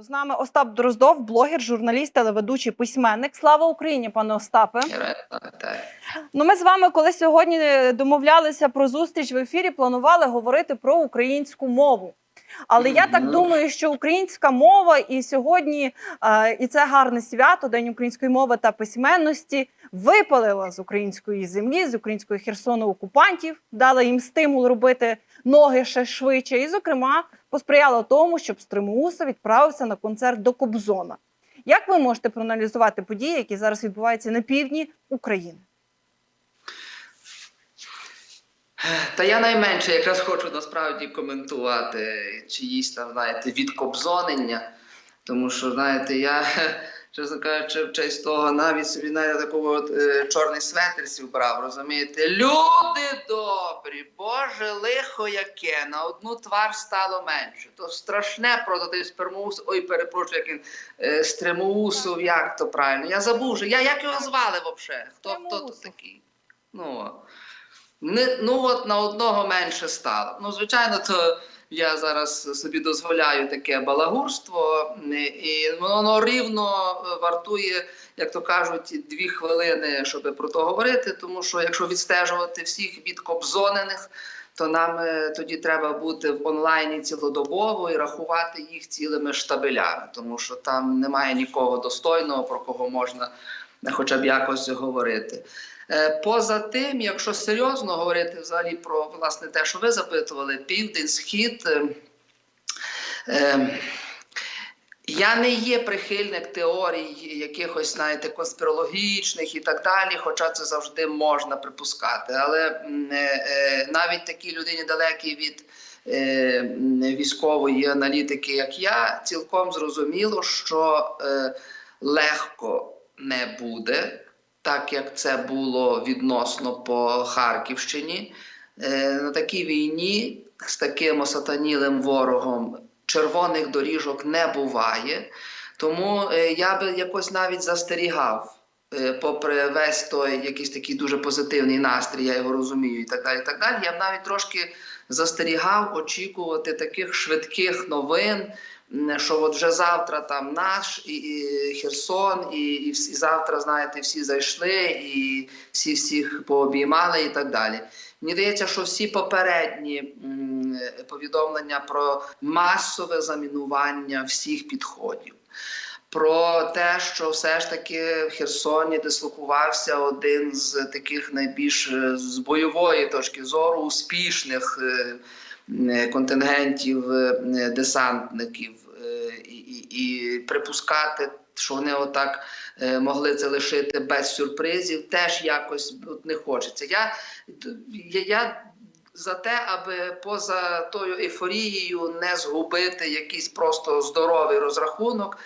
З нами Остап Дроздов, блогер, журналіст, телеведучий, письменник. Слава Україні, пане Остапе. Ну, ми з вами, коли сьогодні домовлялися про зустріч в ефірі, планували говорити про українську мову. Але я так думаю, що українська мова і сьогодні, е, і це гарне свято, День української мови та письменності, випалила з української землі, з української Херсону окупантів, дала їм стимул робити ноги ще швидше. І, зокрема, посприяла тому, щоб Стримуса відправився на концерт до Кобзона. Як ви можете проаналізувати події, які зараз відбуваються на півдні України? Та я найменше якраз хочу насправді коментувати чиїсь там, знаєте, відкобзонення. Тому що, знаєте, я, чесно кажучи, в честь того навіть собі навіть такого от, е, чорний светр сів брав, розумієте? Люди добрі, Боже, лихо яке, на одну твар стало менше. То страшне про той спермоус, ой, перепрошую, як він е, стремоусов, як то правильно. Я забув, вже. я, як його звали взагалі? Хто, хто тут такий? Ну. Не, ну от на одного менше стало. Ну, звичайно, то я зараз собі дозволяю таке балагурство, і- воно рівно вартує, як то кажуть, дві хвилини, щоб про то говорити. Тому що якщо відстежувати всіх відкобзонених, то нам е, тоді треба бути в онлайні цілодобово і рахувати їх цілими штабелями, тому що там немає нікого достойного, про кого можна хоча б якось говорити. Е, Поза тим, якщо серйозно говорити взагалі про власне те, що ви запитували, південь, схід. е, е, я не є прихильник теорій якихось, знаєте, конспірологічних і так далі, хоча це завжди можна припускати. Але навіть такій людині далекій від військової аналітики, як я, цілком зрозуміло, що легко не буде, так як це було відносно по Харківщині. Е, на такій війні з таким осатанілим ворогом червоних доріжок не буває. Тому е, я би якось навіть застерігав, попри весь той якийсь такий дуже позитивний настрій, я його розумію, і так далі. І так далі. Я б навіть трошки застерігав очікувати таких швидких новин. Що от вже завтра там наш і, і Херсон, і, і, всі, завтра, знаєте, всі зайшли, і всі всіх пообіймали, і так далі. Мені здається, що всі попередні повідомлення про масове замінування всіх підходів, про те, що все ж таки в Херсоні дислокувався один з таких найбільш е, з бойової точки зору успішних е, контингентів е, десантників, е, і, і, і припускати, що вони отак могли це лишити без сюрпризів, теж якось не хочеться. Я я, я за те, аби поза тою ейфорією не згубити якийсь просто здоровий розрахунок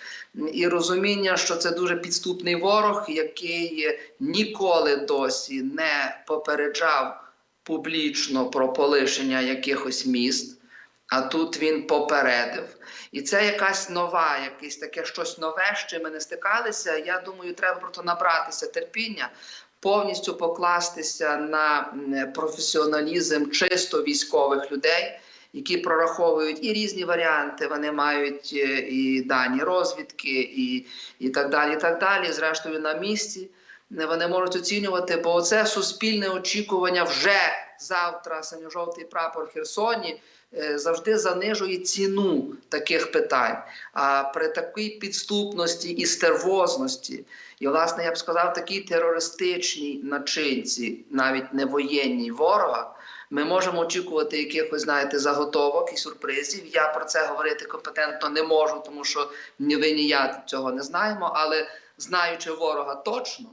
і розуміння, що це дуже підступний ворог, який ніколи досі не попереджав публічно про полишення якихось міст. А тут він попередив. І це якась нова, якесь таке щось нове, з чим ми не стикалися. Я думаю, треба просто набратися терпіння, повністю покластися на професіоналізм чисто військових людей, які прораховують і різні варіанти. Вони мають е, і дані розвідки, і, і так далі. І так далі. Зрештою, на місці не вони можуть оцінювати, бо це суспільне очікування вже завтра синьо-жовтий прапор в Херсоні е, завжди занижує ціну таких питань. А при такій підступності і стервозності, і, власне, я б сказав, такій терористичній начинці, навіть не воєнній ворога, ми можемо очікувати якихось, знаєте, заготовок і сюрпризів. Я про це говорити компетентно не можу, тому що ні ви, ні я цього не знаємо. Але знаючи ворога точно,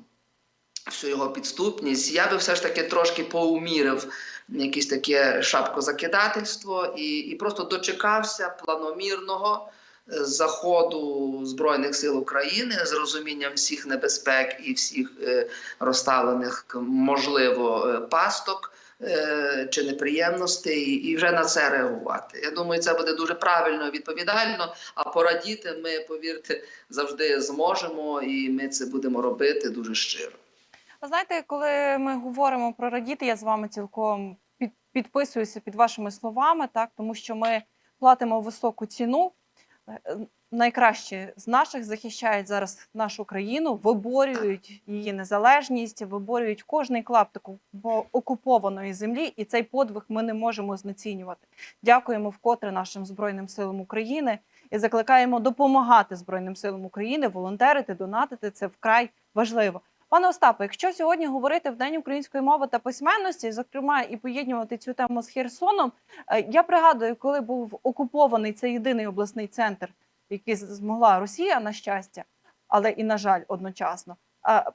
всю його підступність, я би все ж таки трошки поумірив якесь таке шапкозакидательство і, і просто дочекався планомірного е, заходу Збройних сил України з розумінням всіх небезпек і всіх е, розставлених, можливо, е, пасток. Чи неприємностей, і вже на це реагувати. Я думаю, це буде дуже правильно відповідально. А порадіти ми, повірте, завжди зможемо, і ми це будемо робити дуже щиро. Ви знаєте, коли ми говоримо про радіти, я з вами цілком під, підписуюся під вашими словами, так тому що ми платимо високу ціну. Е, найкращі з наших захищають зараз нашу країну, виборюють її незалежність, виборюють кожний клаптик окупованої землі, і цей подвиг ми не можемо знецінювати. Дякуємо вкотре нашим збройним силам України і закликаємо допомагати Збройним силам України, волонтерити, донатити. Це вкрай важливо. Пане Остапе, якщо сьогодні говорити в День української мови та письменності, зокрема і поєднувати цю тему з Херсоном, е, я пригадую, коли був окупований цей єдиний обласний центр, який змогла Росія, на щастя, але і на жаль, одночасно.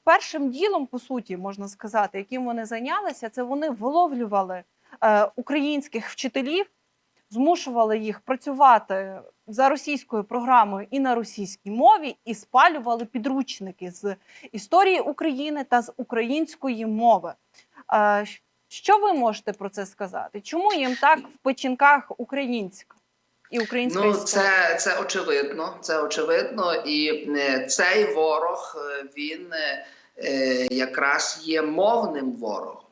Першим ділом, по суті, можна сказати, яким вони зайнялися, це вони виловлювали е, українських вчителів, змушували їх працювати за російською програмою і на російській мові, і спалювали підручники з історії України та з української мови. Що ви можете про це сказати? Чому їм так в печінках українська і українська Ну, це, це очевидно. Це очевидно, і е, цей ворог е, він е, якраз є мовним ворогом.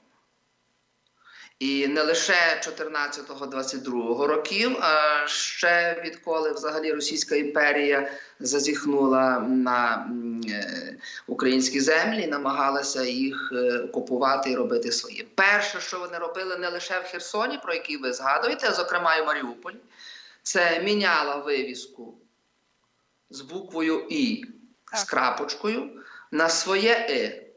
І не лише 14-22 років, а ще відколи взагалі Російська імперія зазіхнула на е, українські землі, намагалася їх е, окупувати і робити своїм. Перше, що вони робили не лише в Херсоні, про який ви згадуєте, а зокрема і в Маріуполі, це міняла вивіску з буквою І з крапочкою на своє И.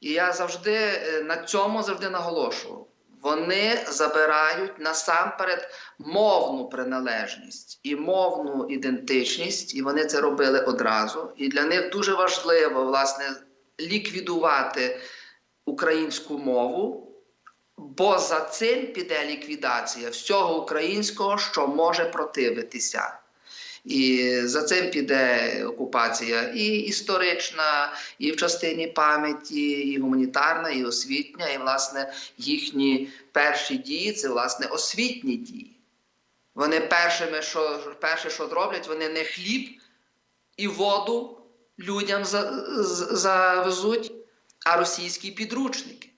І я завжди е, на цьому завжди наголошував. Вони забирають насамперед мовну приналежність і мовну ідентичність, і вони це робили одразу. І для них дуже важливо власне ліквідувати українську мову, бо за цим піде ліквідація всього українського, що може противитися. І за цим піде окупація і історична, і в частині пам'яті, і гуманітарна, і освітня, і власне їхні перші дії це власне освітні дії. Вони першими, що перше, що роблять, вони не хліб і воду людям завезуть, а російські підручники.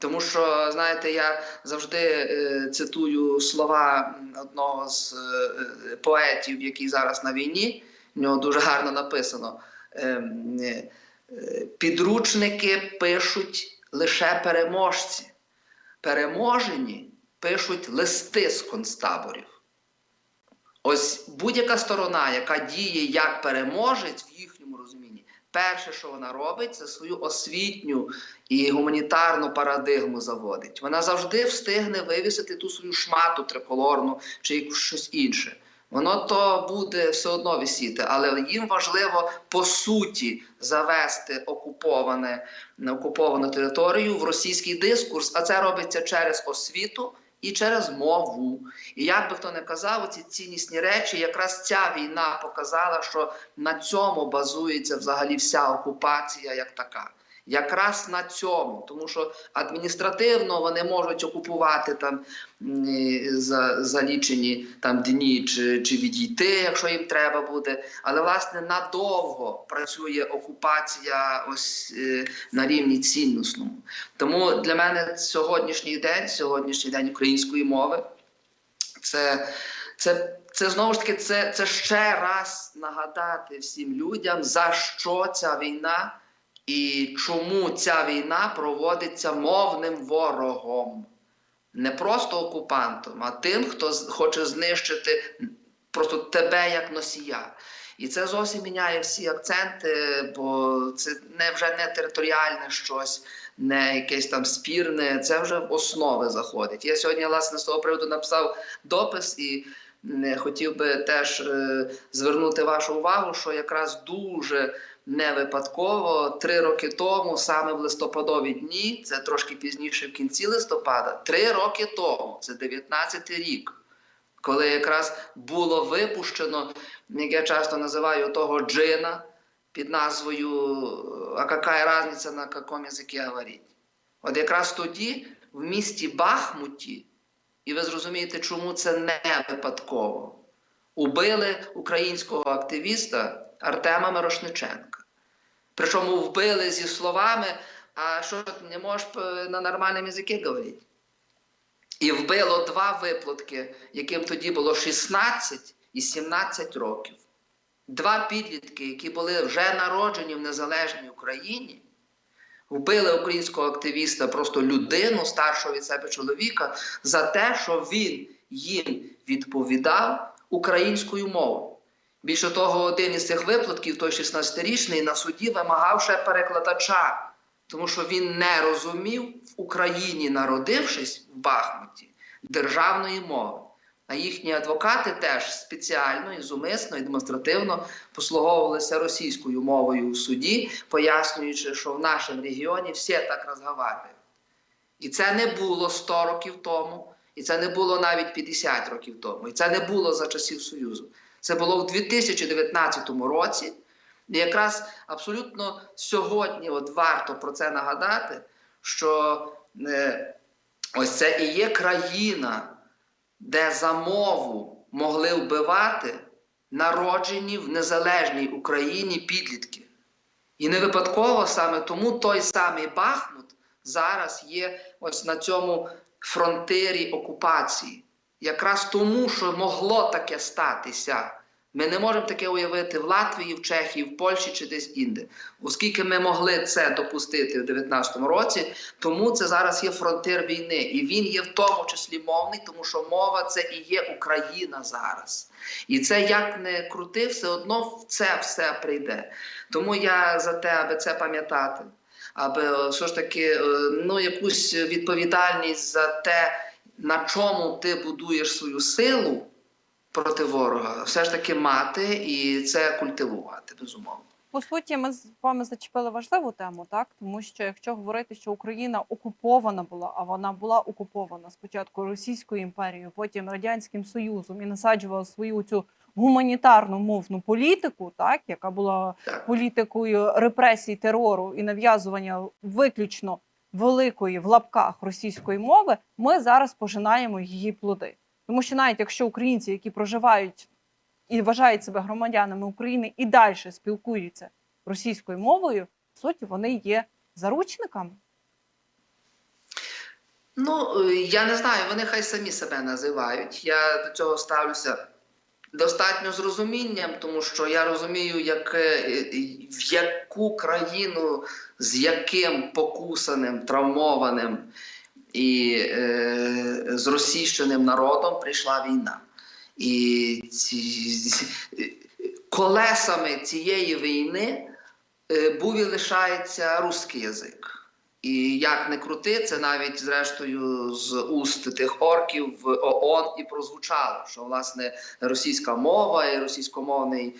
Тому що, знаєте, я завжди е, цитую слова одного з е, поетів, який зараз на війні. В нього дуже гарно написано: ем, е, е, підручники пишуть лише переможці. Переможені пишуть листи з концтаборів. Ось будь-яка сторона, яка діє як переможець в розумінні, перше, що вона робить, це свою освітню і гуманітарну парадигму заводить. Вона завжди встигне вивісити ту свою шмату триколорну чи щось інше. Воно то буде все одно висіти, але їм важливо по суті завести окуповане окуповану територію в російський дискурс, а це робиться через освіту і через мову. І як би хто не казав, ці ціннісні речі, якраз ця війна показала, що на цьому базується взагалі вся окупація як така. Якраз на цьому, тому що адміністративно вони можуть окупувати там за, за лічені там дні чи, чи відійти, якщо їм треба буде. Але власне надовго працює окупація ось е, на рівні цінностному. Тому для мене сьогоднішній день, сьогоднішній день української мови, це, це, це знову ж таки це, це ще раз нагадати всім людям, за що ця війна і чому ця війна проводиться мовним ворогом. Не просто окупантом, а тим, хто хоче знищити просто тебе як носія. І це зовсім міняє всі акценти, бо це не вже не територіальне щось, не якесь там спірне, це вже в основи заходить. Я сьогодні, власне, з того приводу написав допис і хотів би теж е, звернути вашу увагу, що якраз дуже не випадково три роки тому, саме в листопадові дні, це трошки пізніше в кінці листопада, три роки тому, це 19-й рік, коли якраз було випущено, як я часто називаю того джина під назвою А какая різниця на якому язикі говорити? От якраз тоді в місті Бахмуті, і ви зрозумієте, чому це не випадково, убили українського активіста Артема Мирошниченка. Причому вбили зі словами, а що ти не можеш е, на нормальному язикі говорити? І вбило два виплатки, яким тоді було 16 і 17 років. два підлітки, які були вже народжені в незалежній Україні, вбили українського активіста, просто людину, старшого від себе чоловіка, за те, що він їм відповідав українською мовою. Більше того, один із цих виплатків, той 16-річний, на суді вимагав ще перекладача, тому що він не розумів в Україні, народившись в Бахмуті, державної мови. А їхні адвокати теж спеціально і зумисно і демонстративно послуговувалися російською мовою в суді, пояснюючи, що в нашому регіоні всі так розмовляють. І це не було 100 років тому, і це не було навіть 50 років тому, і це не було за часів Союзу. Це було в 2019 році. І якраз абсолютно сьогодні от варто про це нагадати, що е, ось це і є країна, де за мову могли вбивати народжені в незалежній Україні підлітки. І не випадково саме тому той самий Бахмут зараз є ось на цьому фронтирі окупації. Якраз тому, що могло таке статися. Ми не можемо таке уявити в Латвії, в Чехії, в Польщі чи десь інде. Оскільки ми могли це допустити в 19-му році, тому це зараз є фронтир війни. І він є в тому числі мовний, тому що мова це і є Україна зараз. І це як не крути, все одно в це все прийде. Тому я за те, аби це пам'ятати, аби е, все ж таки е, ну, якусь відповідальність за те, на чому ти будуєш свою силу проти ворога, все ж таки мати і це культивувати, безумовно. По суті, ми з вами зачепили важливу тему, так? Тому що якщо говорити, що Україна окупована була, а вона була окупована спочатку Російською імперією, потім радянським Союзом і насаджувала свою цю гуманітарну мовну політику, так? Яка була політикою репресій, терору і нав'язування виключно великої в лапках російської мови, ми зараз пожинаємо її плоди. Тому що навіть якщо українці, які проживають і вважають себе громадянами України, і далі спілкуються російською мовою, в суті, вони є заручниками. Ну, е, я не знаю, вони хай самі себе називають. Я до цього ставлюся достатньо з розумінням, тому що я розумію, як, е, в яку країну, з яким покусаним, травмованим і е, зросійщеним народом прийшла війна. І ці, колесами цієї війни е, був і лишається русський язик. І як не крути, це навіть зрештою з уст тих орків в ООН і прозвучало, що власне російська мова і російськомовний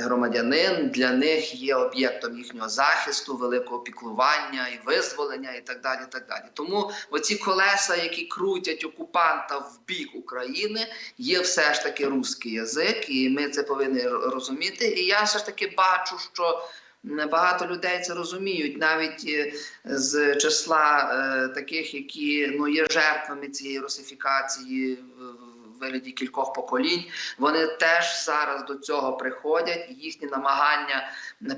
громадянин для них є об'єктом їхнього захисту, великого піклування і визволення, і так далі. І так далі. Тому оці колеса, які крутять окупанта в бік України, є все ж таки русський язик, і ми це повинні розуміти. І я все ж таки бачу, що. Багато людей це розуміють, навіть е, з числа е, таких, які ну є жертвами цієї русифікації вигляді кількох поколінь. Вони теж зараз до цього приходять. Їхні намагання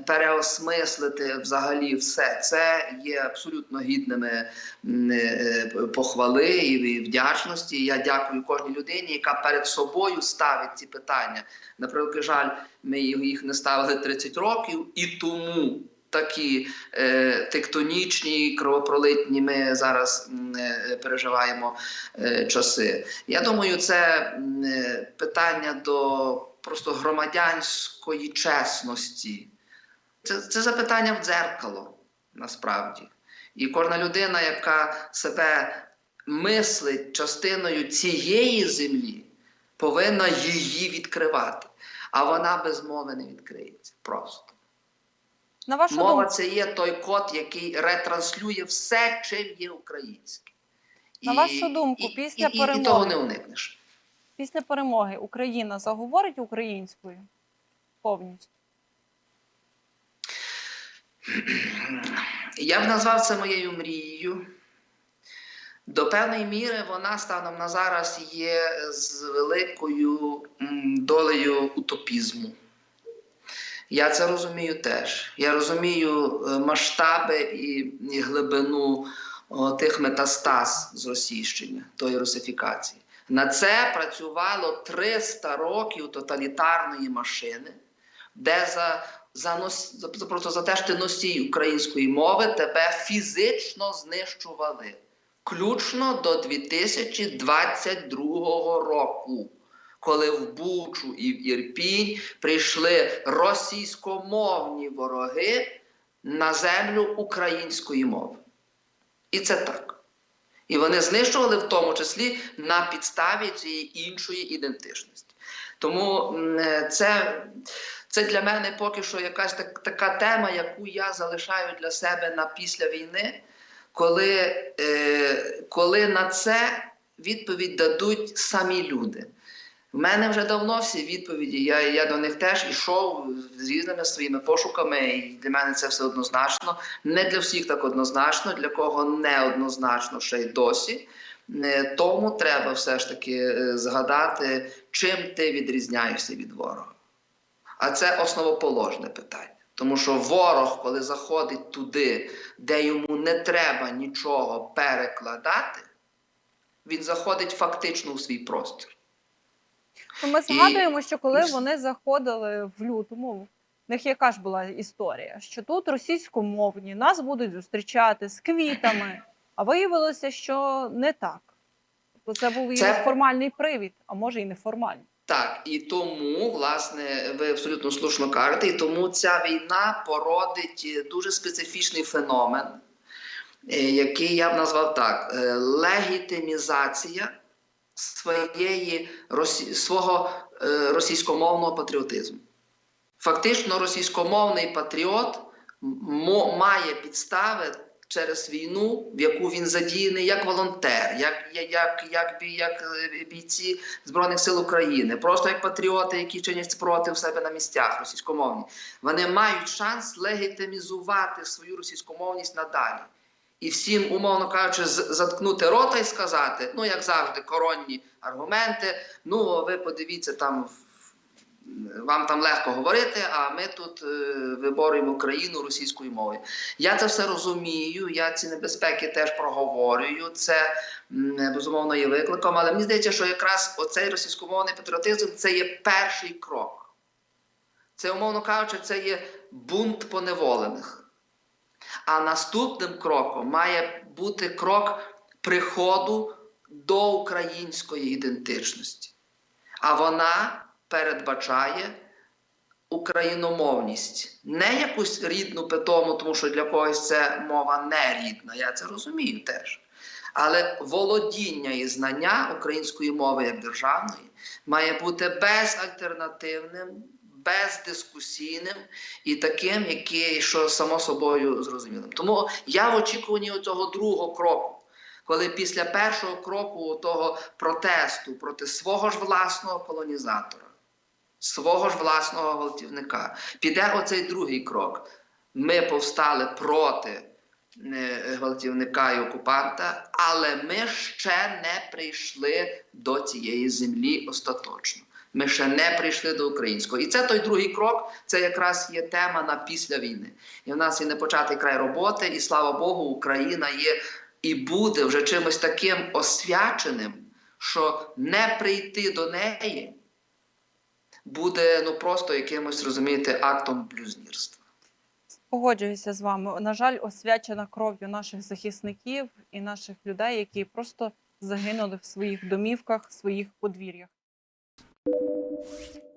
переосмислити взагалі все це є абсолютно гідними е, похвали і вдячності. Я дякую кожній людині, яка перед собою ставить ці питання. На жаль, ми їх не ставили 30 років, і тому такі е, тектонічні, кровопролитні ми зараз е, переживаємо е, часи. Я думаю, це е, питання до просто громадянської чесності. Це, це запитання в дзеркало насправді. І кожна людина, яка себе мислить частиною цієї землі, повинна її відкривати. А вона без мови не відкриється просто. На вашу Мова думку, це є той код, який ретранслює все, чим є українське. На вашу думку, і, після і, і, перемоги- і того не уникнеш. після перемоги Україна заговорить українською повністю. Я б назвав це моєю мрією. До певної міри вона станом на зараз є з великою долею утопізму. Я це розумію теж. Я розумію е, масштаби і, і глибину о, тих метастаз з російщення, тої русифікації. На це працювало 300 років тоталітарної машини, де за, за, за- просто за те, що ти носій української мови, тебе фізично знищували. Включно до 2022 року, коли в Бучу і в Ірпінь прийшли російськомовні вороги на землю української мови. І це так. І вони знищували в тому числі на підставі цієї іншої ідентичності. Тому е, це, це для мене поки що якась так, така тема, яку я залишаю для себе на після війни, коли, е, коли на це відповідь дадуть самі люди. В мене вже давно всі відповіді. Я, я до них теж ішов з різними своїми пошуками, і для мене це все однозначно. Не для всіх так однозначно, для кого не однозначно ще й досі. Е, Тому треба все ж таки е, згадати, чим ти відрізняєшся від ворога. А це основоположне питання. Тому що ворог, коли заходить туди, де йому не треба нічого перекладати, він заходить фактично у свій простір. Ну, Ми згадуємо, що коли вони заходили в лютому, в них яка ж була історія? Що тут російськомовні нас будуть зустрічати з квітами, а виявилося, що не так. Тобто це був Це- формальний привід, а може і неформальний. Так, і тому, власне, ви абсолютно слушно кажете, і тому ця війна породить е, дуже специфічний феномен, е, який я б назвав так: е, легітимізація своєї свого е, російськомовного патріотизму. Фактично, російськомовний патріот має підстави через війну, в яку він задіяний як волонтер, як, як, як, як, як е, бійці Збройних сил України, просто як патріоти, які чинять спротив себе на місцях російськомовні. Вони мають шанс легітимізувати свою російськомовність надалі. І всім, умовно кажучи, заткнути рота і сказати, ну як завжди, коронні аргументи. Ну, ви подивіться там. Вам там легко говорити, а ми тут е, виборюємо країну російською мовою. Я це все розумію. Я ці небезпеки теж проговорюю. Це безумовно є викликом. Але мені здається, що якраз оцей російськомовний патріотизм це є перший крок. Це, умовно кажучи, це є бунт поневолених. А наступним кроком має бути крок приходу до української ідентичності. А вона передбачає україномовність. Не якусь рідну питому, тому що для когось це мова не рідна, я це розумію теж. Але володіння і знання української мови як державної має бути безальтернативним, бездискусійним і таким, який, що само собою зрозумілим. Тому я в очікуванні цього другого кроку. Коли після першого кроку того протесту проти свого ж власного колонізатора, свого ж власного гвалтівника, піде оцей другий крок. Ми повстали проти е, гвалтівника і окупанта, але ми ще не прийшли до цієї землі остаточно. Ми ще не прийшли до українського. І це той другий крок, це якраз є тема на після війни. І в нас є непочатий край роботи, і слава Богу, Україна є і буде вже чимось таким освяченим, що не прийти до неї буде ну просто якимось розумієте актом блюзнірства. Погоджуюся з вами. На жаль, освячена кров'ю наших захисників і наших людей, які просто загинули в своїх домівках, в своїх подвір'ях. you